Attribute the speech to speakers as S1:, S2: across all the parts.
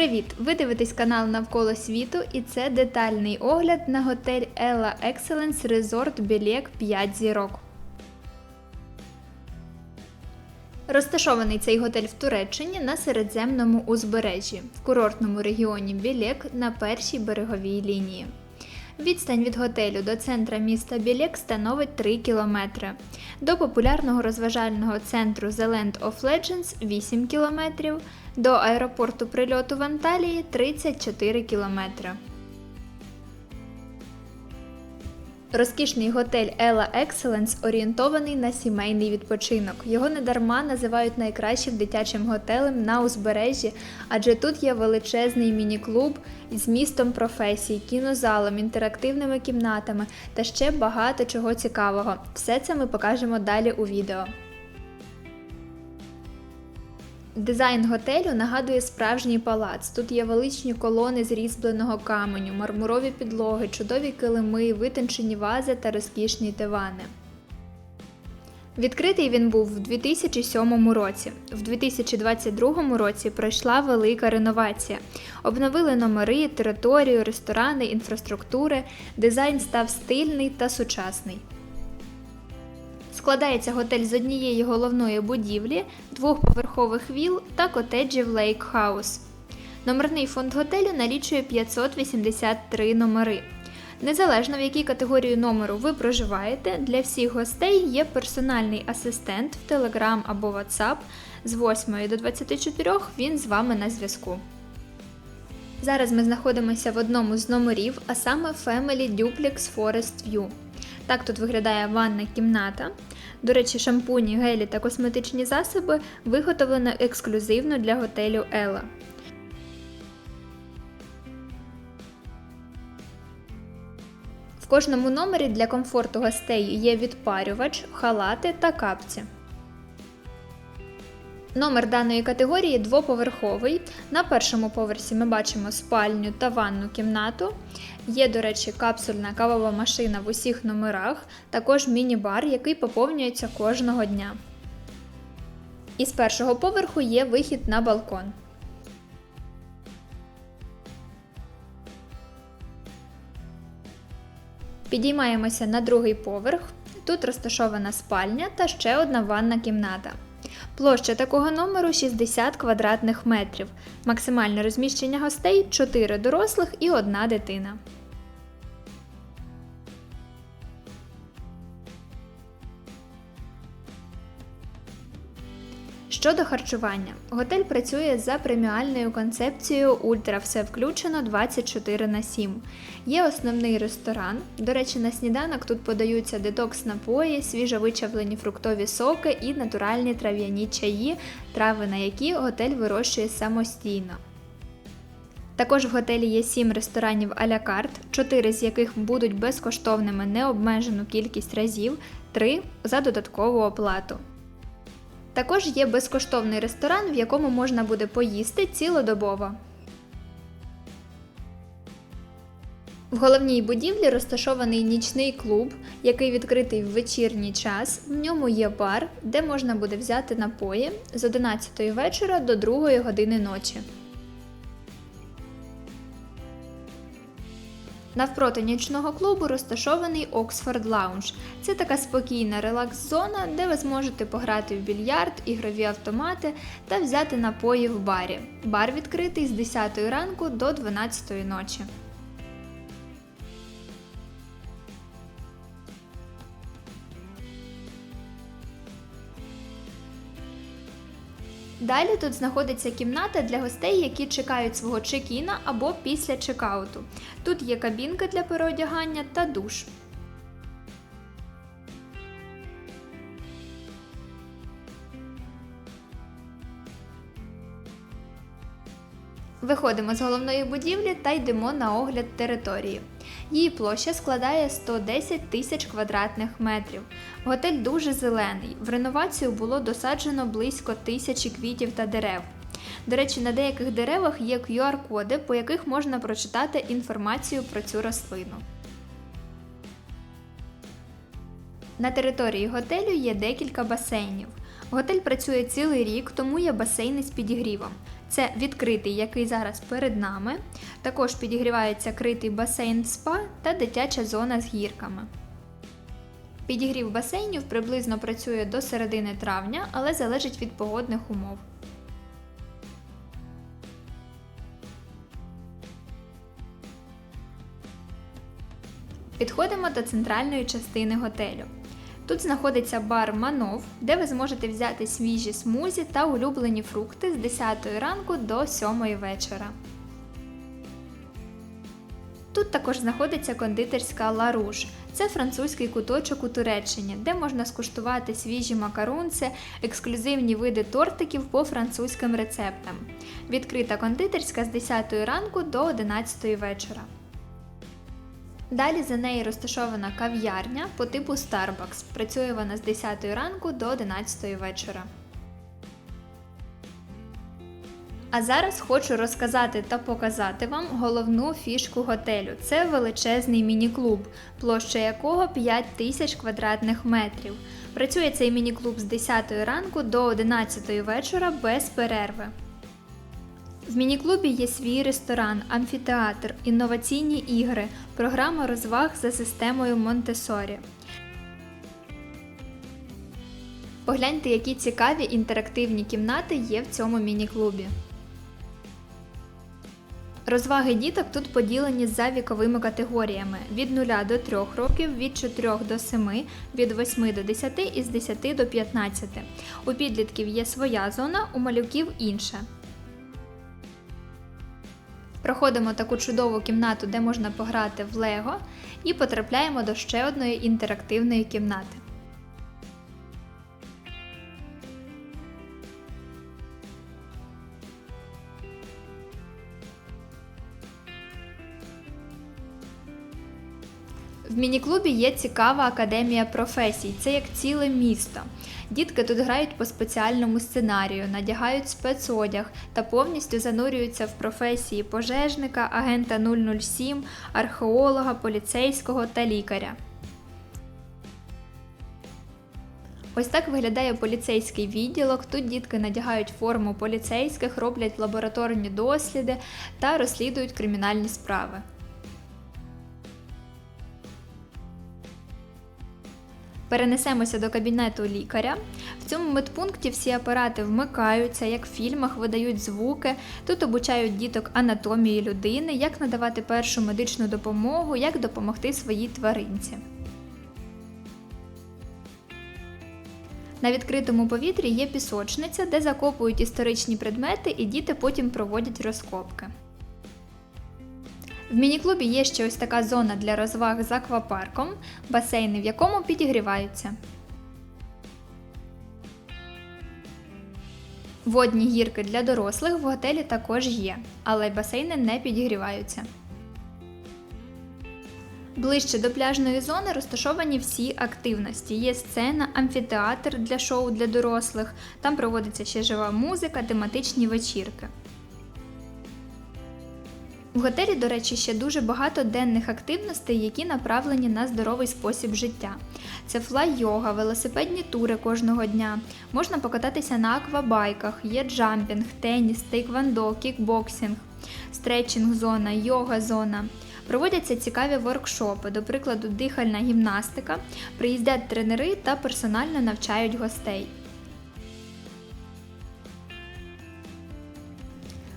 S1: Привіт! Ви дивитесь канал Навколо світу і це детальний огляд на готель Ella Excellence Resort Білєк 5 зірок. Розташований цей готель в Туреччині на середземному узбережжі, в курортному регіоні Білєк на першій береговій лінії. Відстань від готелю до центра міста Білєк становить 3 кілометри. До популярного розважального центру The Land of Legends 8 кілометрів, до аеропорту прильоту в Анталії 34 кілометри. Розкішний готель Ella Excellence орієнтований на сімейний відпочинок. Його недарма називають найкращим дитячим готелем на узбережжі, адже тут є величезний міні-клуб з містом професій, кінозалом, інтерактивними кімнатами та ще багато чого цікавого. Все це ми покажемо далі у відео. Дизайн готелю нагадує справжній палац. Тут є величні колони з різьбленого каменю, мармурові підлоги, чудові килими, витончені вази та розкішні дивани. Відкритий він був в 2007 році. В 2022 році пройшла велика реновація. Обновили номери, територію, ресторани, інфраструктури. Дизайн став стильний та сучасний. Складається готель з однієї головної будівлі, двохповерхових віл та котеджів Лейк Хаус. Номерний фонд готелю налічує 583 номери. Незалежно в якій категорії номеру ви проживаєте, для всіх гостей є персональний асистент в Telegram або WhatsApp. З 8 до 24 він з вами на зв'язку. Зараз ми знаходимося в одному з номерів, а саме Family Duplex Forest View. Так тут виглядає ванна кімната. До речі, шампуні, гелі та косметичні засоби виготовлено ексклюзивно для готелю Ела. В кожному номері для комфорту гостей є відпарювач, халати та капці. Номер даної категорії двоповерховий. На першому поверсі ми бачимо спальню та ванну кімнату. Є, до речі, капсульна кавова машина в усіх номерах, також міні-бар, який поповнюється кожного дня. І з першого поверху є вихід на балкон. Підіймаємося на другий поверх. Тут розташована спальня та ще одна ванна кімната. Площа такого номеру 60 квадратних метрів. Максимальне розміщення гостей 4 дорослих і 1 дитина. Щодо харчування, готель працює за преміальною концепцією Ультра все включено 24 на 7. Є основний ресторан. До речі, на сніданок тут подаються детокс напої, свіжовичавлені фруктові соки і натуральні трав'яні чаї, трави на які готель вирощує самостійно. Також в готелі є 7 ресторанів а-ля карт, 4 з яких будуть безкоштовними необмежену кількість разів, 3 за додаткову оплату. Також є безкоштовний ресторан, в якому можна буде поїсти цілодобово. В головній будівлі розташований нічний клуб, який відкритий в вечірній час. В ньому є бар, де можна буде взяти напої з 11 вечора до 2 години ночі. Навпроти нічного клубу розташований Оксфорд Лаунж. Це така спокійна релакс-зона, де ви зможете пограти в більярд, ігрові автомати та взяти напої в барі. Бар відкритий з 10 ранку до 12 ночі. Далі тут знаходиться кімната для гостей, які чекають свого чекіна або після чекауту. Тут є кабінка для переодягання та душ. Виходимо з головної будівлі та йдемо на огляд території. Її площа складає 110 тисяч квадратних метрів. Готель дуже зелений. В реновацію було досаджено близько тисячі квітів та дерев. До речі, на деяких деревах є QR-коди, по яких можна прочитати інформацію про цю рослину. На території готелю є декілька басейнів. Готель працює цілий рік, тому є басейни з підігрівом. Це відкритий, який зараз перед нами. Також підігрівається критий басейн спа та дитяча зона з гірками. Підігрів басейнів приблизно працює до середини травня, але залежить від погодних умов. Підходимо до центральної частини готелю. Тут знаходиться бар Манов, де ви зможете взяти свіжі смузі та улюблені фрукти з 10 ранку до 7 вечора. Тут також знаходиться кондитерська Ларуш. Це французький куточок у Туреччині, де можна скуштувати свіжі макарунці, ексклюзивні види тортиків по французьким рецептам. Відкрита кондитерська з 10 ранку до 11 вечора. Далі за нею розташована кав'ярня по типу Starbucks. Працює вона з 10 ранку до 11 вечора. А зараз хочу розказати та показати вам головну фішку готелю. Це величезний міні-клуб, площа якого 5 тисяч квадратних метрів. Працює цей міні-клуб з 10 ранку до 11 вечора без перерви. В міні-клубі є свій ресторан, амфітеатр, інноваційні ігри, програма розваг за системою Монтесорі. Погляньте, які цікаві інтерактивні кімнати є в цьому міні-клубі. Розваги діток тут поділені за віковими категоріями від 0 до 3 років, від 4 до 7, від 8 до 10 і з 10 до 15. У підлітків є своя зона, у малюків інша. Проходимо таку чудову кімнату, де можна пограти в Лего, і потрапляємо до ще одної інтерактивної кімнати. В міні-клубі є цікава академія професій, це як ціле місто. Дітки тут грають по спеціальному сценарію, надягають спецодяг та повністю занурюються в професії пожежника, агента 007, археолога, поліцейського та лікаря. Ось так виглядає поліцейський відділок. Тут дітки надягають форму поліцейських, роблять лабораторні досліди та розслідують кримінальні справи. Перенесемося до кабінету лікаря. В цьому медпункті всі апарати вмикаються, як в фільмах видають звуки. Тут обучають діток анатомії людини, як надавати першу медичну допомогу, як допомогти своїй тваринці. На відкритому повітрі є пісочниця, де закопують історичні предмети, і діти потім проводять розкопки. В міні-клубі є ще ось така зона для розваг з аквапарком, басейни в якому підігріваються. Водні гірки для дорослих в готелі також є, але й басейни не підігріваються. Ближче до пляжної зони розташовані всі активності. Є сцена, амфітеатр для шоу для дорослих. Там проводиться ще жива музика, тематичні вечірки. В готелі, до речі, ще дуже багато денних активностей, які направлені на здоровий спосіб життя. Це флай-йога, велосипедні тури кожного дня. Можна покататися на аквабайках, є джампінг, теніс, тейквондо, кікбоксинг, стретчинг зона, йога зона. Проводяться цікаві воркшопи, до прикладу, дихальна гімнастика, приїздять тренери та персонально навчають гостей.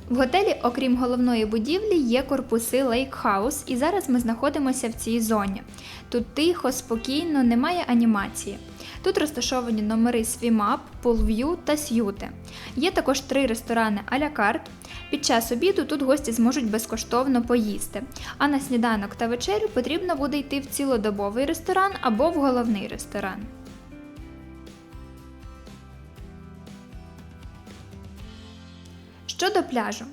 S1: В готелі, окрім головної будівлі, є корпуси Лейкхаус, і зараз ми знаходимося в цій зоні. Тут тихо, спокійно, немає анімації. Тут розташовані номери Свімап, Пулв'ю та С'юти. Є також три ресторани а-ля карт. Під час обіду тут гості зможуть безкоштовно поїсти. А на сніданок та вечерю потрібно буде йти в цілодобовий ресторан або в головний ресторан. Щодо пляжу.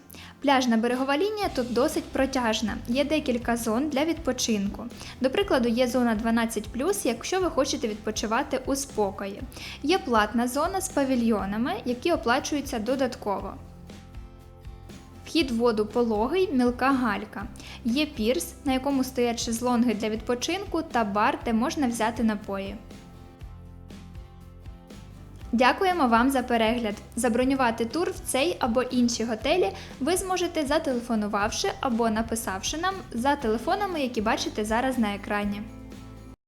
S1: Пляжна берегова лінія тут досить протяжна. Є декілька зон для відпочинку. До прикладу, є зона 12, якщо ви хочете відпочивати у спокої. Є платна зона з павільйонами, які оплачуються додатково. Вхід в воду пологий, мілка галька. Є пірс, на якому стоять шезлонги для відпочинку та бар, де можна взяти напої. Дякуємо вам за перегляд. Забронювати тур в цей або інші готелі ви зможете зателефонувавши або написавши нам за телефонами, які бачите зараз на екрані.